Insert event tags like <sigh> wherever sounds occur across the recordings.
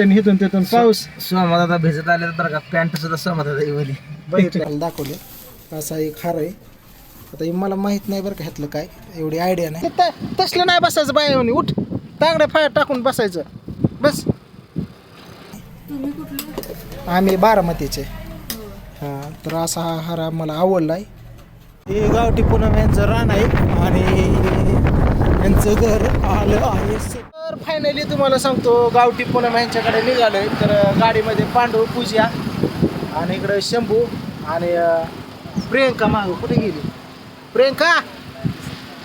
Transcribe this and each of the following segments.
रस्त्याने इथून तिथून पाऊस. आता भिजत आले तर बरं का पॅन्ट सुद्धा आता इवली बघितलं. दाखवले. असा एक हार आहे. आता हे मला माहीत नाही बरं का ह्यातलं काय. एवढी आयडिया नाही. त- तसलं नाही बसायचं बाय येऊन. उठ. तांगड्या फाय टाकून बसायचं. बस. आम्ही बारामतीचे. हां तर असा हा हार मला आवडला आहे. हे गावठी पूनम यांचं रान आहे आणि यांचं घर आलं आहे. तर फायनली तुम्हाला सांगतो गावठी पूनम यांच्याकडे निघालोय. तर गाडीमध्ये पांडू पूजा आणि इकडं शंभू आणि प्रियंका माग कुठे गेली? प्रियंका?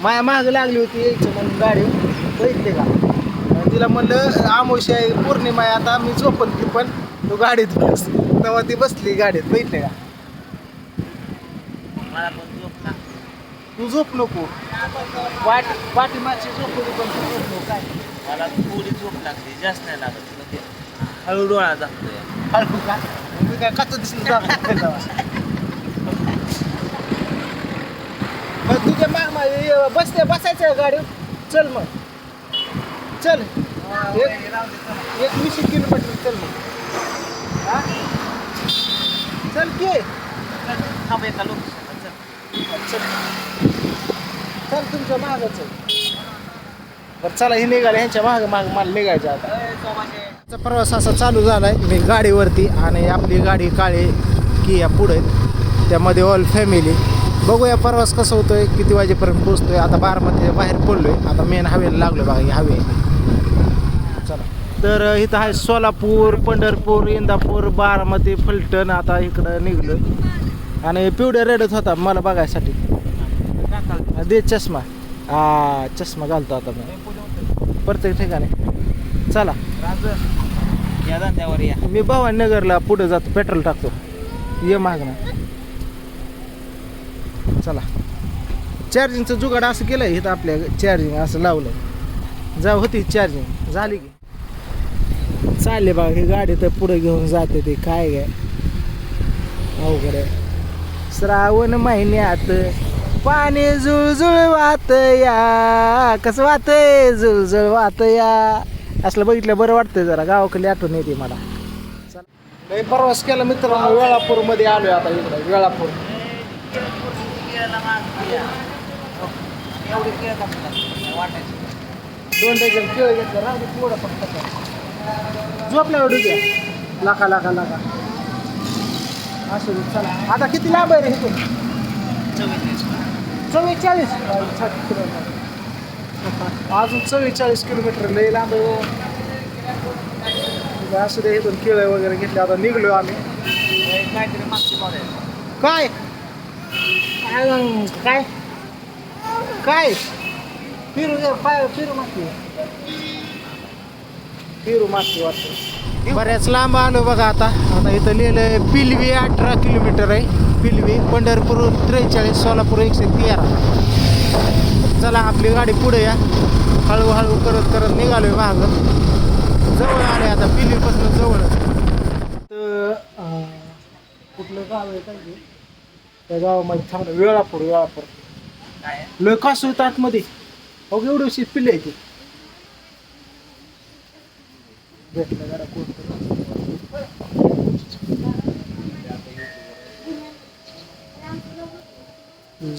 माया माग लागली होती यायचं म्हणून गाडी. बघितले का? तिला म्हणलं आमोशी आहे पौर्णिमा आहे आता मी झोपन की पण. तू गाडीत बस तेव्हा ती बसली गाडीत. बघितले का? तू झोप नको. पाठ पाठीमागची झोप होती पण तू झोप नको. काय मला थोडी झोप लागते जास्त नाही लागत. तुला ते हळू डोळा जातोय. हळू का? मी काय काच दिसलं मग तुझ्या माग मा- बसते बसायचं गाडी चल मग. चल. एक एक वीस किलोमीटर चल मग. हा? चल की. थांब एका लोक चल. चल. तुमच्या मागच बरं चला हे निघाले ह्यांच्या माग माग मला निघायचं आता. प्रवास असा चालू झाला आहे मी गाडीवरती आणि आपली गाडी काळी किया पुढे. त्यामध्ये ऑल फॅमिली बघूया प्रवास कसा होतोय किती वाजेपर्यंत पोहोचतोय. आता बारामध्ये बाहेर पडलोय आता मेन हवेला लागलो बघा ही हवे चला. तर इथं आहे सोलापूर पंढरपूर इंदापूर बारामती फलटण आता इकडं निघलोय. आणि पिवड्या रेडत होता मला बघायसाठी. दे चष्मा. हा चष्मा घालतो आता मी. प्रत्येक ठिकाणी चला या धंद्यावर या मी भवानीनगरला पुढे जातो पेट्रोल टाकतो. ये मागणं चला. चार्जिंगचं जुगाड असं केलं इथं आपल्या चार्जिंग असं लावलं जा होती चार्जिंग. झाली की. चालले बघा ही गाडी तर पुढे घेऊन जाते ते काय काय अवघड आहे. श्रावण महिन्यात पाणी जुळजुळ वाहत या. कसं वाहतंय? जुळजुळ वाहत या. असलं बघितलं बरं वाटतंय जरा. गावाकडली आठवण येते मला. काही प्रवास केला मित्रांनो. वेळापूरमध्ये आलोय आता इकडे. वेळापूर. दोन डझन केळ घेतलं. राहू दे थोडं फक्त. लाखा लाखा लाखा. असं चला. आता किती लांब आहे रे इथून? चव्वेचाळीस. किलोमीटर. अजून चव्वेचाळीस किलोमीटर लय लांब हो. बरं, असू दे इथून केळं वगैरे घेतले आता निघलो आम्ही. काय? काय? काय? फिरू पाय फिरू मागते फिरू मागते वाटतं. बऱ्याच लांब आलो बघा आता. आता इथं लिहिलं पिलवी अठरा किलोमीटर आहे. पिलवी पंढरपूर त्रेचाळीस सोलापूर एकशे तेरा. चला आपली गाडी पुढे या. हळूहळू करत करत निघालोय माग. जवळ आले आता पिलवीपासून जवळच तर कुठलं गाव आहे काय त्या गावामध्ये चांगलं वेळापूर वेळापूर. काय लय कासू होत आतमध्ये. अहो एवढी पिल्ले आहे ते. भेटलं जरा कोण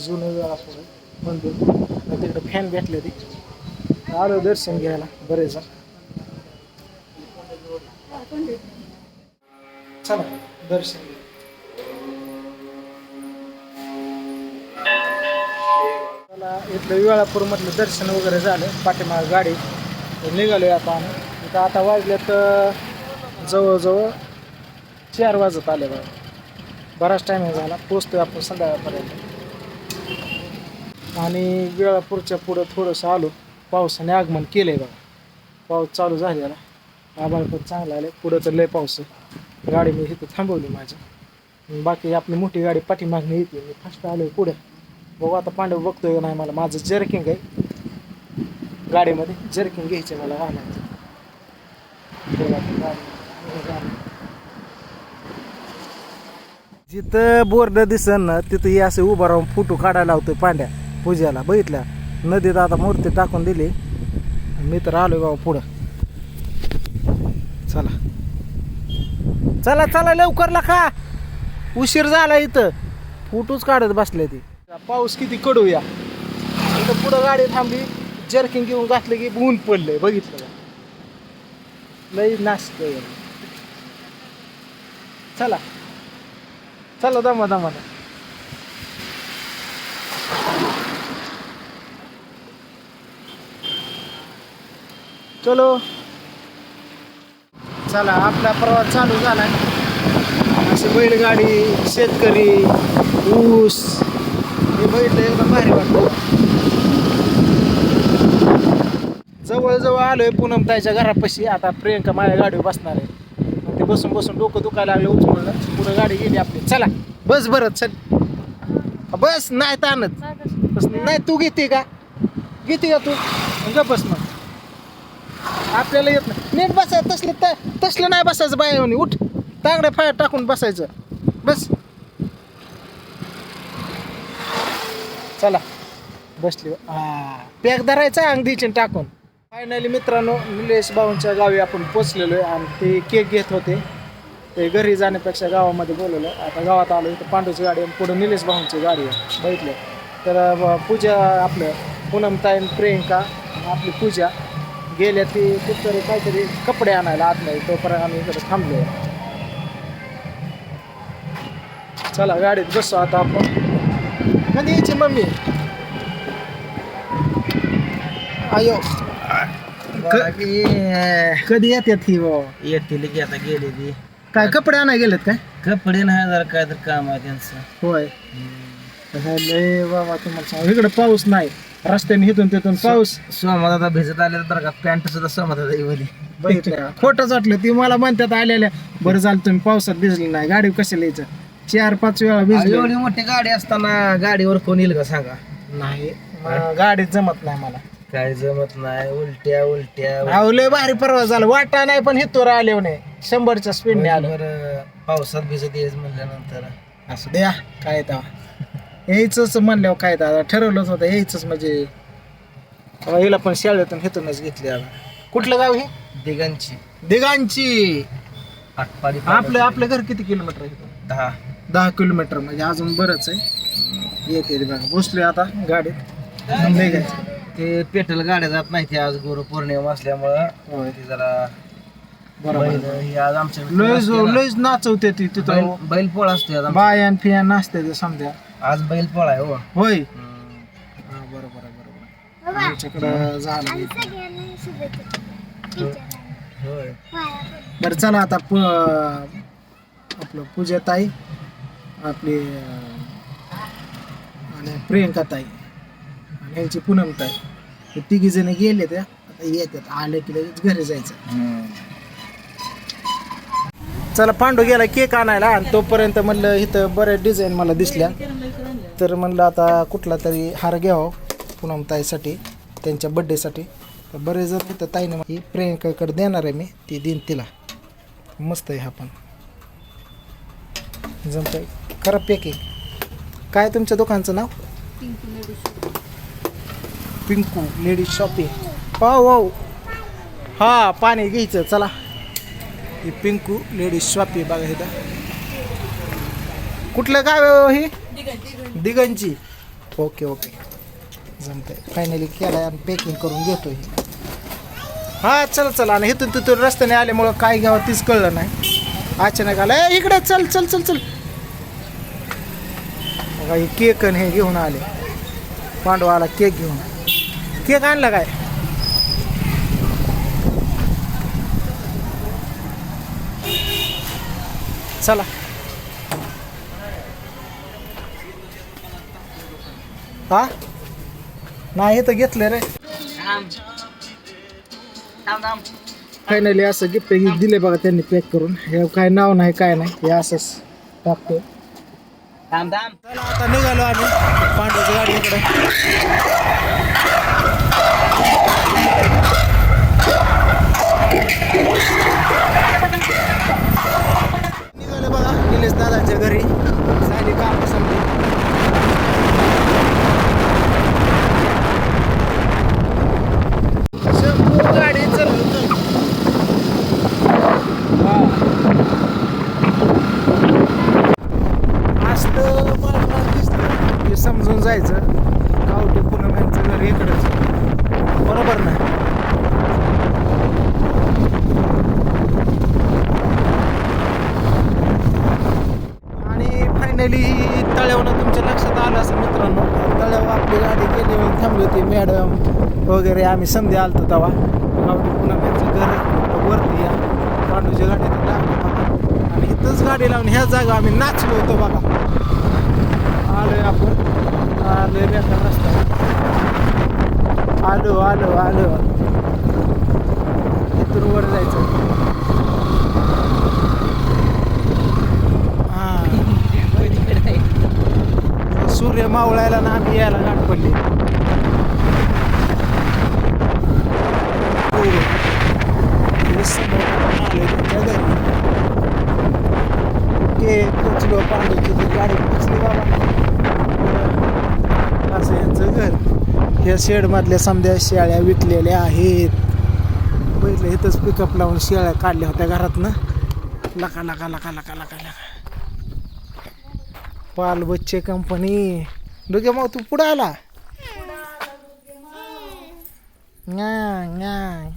जुनं वेळापूर मंदिर. आणि तिकडे फॅन भेटले ती. आलो दर्शन घ्यायला बरेच जण. चला दर्शन मला इथलं वेळापूर मधलं दर्शन वगैरे झालं पाठीमाग गाडी. निघालोय आता आम्ही. इथं आता वाजल्यात तर जवळजवळ चार वाजत आले बघा. बराच टायमिंग झाला पोचतोय आपण संध्याकाळपर्यंत. आणि वेळापूरच्या पुढं थोडंसं आलो. पावसाने आगमन केलं आहे बघा. पाऊस चालू झालेला. आभाळ पण चांगला आले पुढं तर लय पाऊस आहे. गाडी मी इथं थांबवली माझी बाकी आपली मोठी गाडी पाठीमागणी येते. मी फास्ट आहे पुढं. बघू आता पांडव बघतोय का नाही मला. माझं जर्किंग आहे. गाडीमध्ये जर्किंग घ्यायचं मला वाहनाचं जिथं बोर्ड दिसन ना तिथं हे असं उभं राहून फोटो काढायला लावतोय पांड्या. पूजेला बघितल्या. नदीत आता मूर्ती टाकून दिली. मी तर आलोय बाबा पुढं. चला. चला चला लवकर लखा उशीर झाला इथं. फोटोच काढत बसले ते. पाऊस किती कडूया इथं पुढं गाडी थांबली. जर्किंग घेऊन घातलं की ऊन पडलंय. बघितलं का? लई नाचत चला. चला दमा दमा. चलो. चला आपला प्रवास चालू झालाय अशी बैलगाडी शेतकरी ऊस हे बघितलं एकदम भारी वाटतं. जवळजवळ आलोय पूनम ताईच्या घरापाशी. आता प्रियंका माझ्या गाडीवर बसणार आहे. ते बसून बसून डोकं दुखायला लागलं उचमळलं पुढं गाडी गेली आपली. चला बस बरं चल. बस नाही ताणत. बस नाही तू घेते का? घेते का तू? बस मग. आपल्याला येत नाही. नीट बसायचं तसलं त- तसलं नाही बसायचं बाय उठ. तांगड्या फायर टाकून बसायचं. बस. चला. बसली. पॅक धरायचा अंगदीचे टाकून. फायनली मित्रांनो निलेश भाऊंच्या गावी आपण पोचलेलो आहे आणि ते केक घेत होते. ते घरी जाण्यापेक्षा गावामध्ये बोलवलं. आता गावात आलो इथं पांडूची गाडी आणि पुढे निलेश भाऊंची गाडी आहे. बघितलं? तर पूजा आपलं पूनमताईन प्रियंका आपली पूजा. गेल्या ती कुठतरी काहीतरी कपडे आणायला आतमध्ये तोपर्यंत आम्ही इकडे थांबलो. चला गाडीत बसू आता आपण. कधी यायची मम्मी? अयो कधी येतात ही येतील की आता गेली ती. काय कपडे आणाय गेलेत काय? कपडे नाही जरा काय तर काम आहे त्यांचं. होय. लय बाबा तुम्हाला सांग इकडे पाऊस नाही. रस्त्याने इथून तिथून पाऊस. आता भिजत आले तर का? पॅन्ट सुद्धा येवली बघितलं. खोटंच वाटलं. ती मला म्हणतात आलेल्या बरं झालं तुम्ही पावसात भिजले नाही. गाडी कशाला यायचं? चार पाच वेळा भिजले. एवढी मोठी गाडी असताना गाडीवर कोण येईल का सांगा? नाही. गाडीत जमत नाही मला. काय जमत नाही? उलट्या उलट्या अहो लय भारी प्रवास झाला. वाटा नाही पण हितोर आले म्हणे. शंभरच्या स्पीडने आलो. बरं पावसात भिजत यायचं म्हणल्यानंतर. असं द्या. काय तेव्हा यायचंच म्हणल्यावर काय तर ठरवलंच होतं यायचंच म्हणजे. तेव्हा हिला पण शाळेतून हिथूनच घेतली आता. कुठलं गाव हे? दिगांची. दिगांची. आटपाडी आपलं आपलं घर किती किलोमीटर आहे इथून? दहा. दहा किलोमीटर म्हणजे अजून बरंच आहे. येते बघा बसलोय आता गाडीत. निघायचं ते पेट्रोल गाड्या जात नाही ते आज गुरु पौर्णिमा असल्यामुळं होय. ते जरा बरोबर. बैल ही आज आमच्या लयच लयच नाचवते ती तिथं. बैल बैल पोळा असतो आज आमच्या. बायान फियान नाचते ते समजा. आज बैल पोळा आहे हो. होय. हा, बरोबर आहे, बरोबर आहे. आमच्याकडं झालं होय. बरं चला आता प आपलं पूजा ताई आपली अं, आणि प्रियंका ताई आणि यांची पूनम ताई हे तिघी जण गेले त्या आता येतात आले की लगेच घरी जायचं. चला पांडू गेला केक आणायला आणि तोपर्यंत म्हणलं इथं बऱ्याच डिझाईन मला दिसल्या. तर म्हणलं आता कुठला तरी हार घ्यावं पूनम ताईसाठी त्यांच्या बड्डेसाठी तर बरेच जण इथं ताईने ही प्रियंकाकडे देणार आहे मी ती देईन तिला. मस्त आहे हा पण. जमतंय. करा पॅकिंग काय तुमच्या दुकानचं नाव? Pinku ladies shopping. पाव वाव. हा पाणी घ्यायचं चला. ही पिंकू लेडीज शॉपिंग बघा इथं. कुठलं गाव आहे हो ही? Dighanchi okay okay. जमतंय. फायनली केलाय आणि पॅकिंग करून घेतो हे हा चल चला. आणि इथून तिथून रस्त्याने आल्यामुळं काय घ्यावं तीच कळलं नाही. अचानक आलं "ए, इकडे चल चल चल चल. बघा हे केक आणि हे घेऊन आले. पांडव आला केक घेऊन. केक आणला काय? चला. हा? नाही तर घेतलं रे. फायनली असं गिफ्ट दिले बघा त्यांनी पॅक करून. हे काय नाव नाही काय नाही हे असंच टाकतो आता निघालो आम्ही पांडवच्या गाडीकडे निघाले बघा निलेश दादाच्या घरी. झाली काम संपली शंभू गाडी चल जायचं गावठी पूनम यांचं घर इकडंच बरोबर ना आणि फायनली तळ्यावरून तुमच्या लक्षात आलं असं मित्रांनो तळ्यावर आपली गाडी गेली होती थांबली होती मॅडम वगैरे आम्ही संधी आलतो तेव्हा गावठी पूनम यांचं घर वरती या. पांडूच्या लागलं बघा आणि इथंच गाडी लावून ह्या जागा आम्ही नाचलो होतो बघा. आलोय आपण. आलोय बेकार रस्ता आलो आलो आलो. इथून वर जायचं. हा. <laughs> सूर्य मावळायला ना आम्ही यायला गाठ पडली हे समोर आलोय त्यांच्या घरी. ओके पोचलो पांडूची ती गाडी पोचली बाबा असं यांचं घर या शेडमधल्या समध्या शेळ्या विकलेल्या आहेत. पहिले इथंच पिकअप लावून शेळ्या काढल्या होत्या घरातनं लका लका लका लका लका लका. पाल बच्चे कंपनी डोके मग तू पुढं आला? न्या, न्या.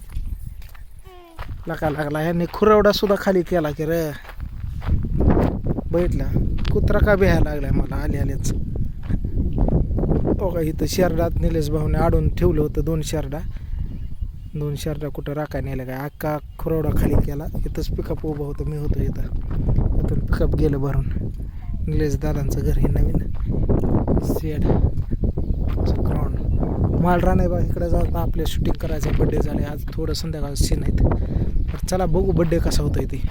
लका लागला. ह्यांनी खुरवडा सुद्धा खाली केला की रे. बैठला. कुत्रा का बिहायला लागलाय मला? आले आलेच. हो का इथं शेरडात निलेश भाऊने आडून ठेवलं होतं दोन शेरडा? दोन शेरडा कुठं राखा नेलं काय? अख्खा खुरवडा खाली केला. इथंच पिकअप उभं होतं. मी होतो इथं. इथून पिकअप गेलं भरून. निलेश दादांचं घर हे नवीन. सेड ग्राउंड मालरा नाही बा इकडे जात आपले शूटिंग करायचं. बड्डे झाले. आज थोडं संध्याकाळ सीन आहेत. तर चला बघू बड्डे कसा होतो ते.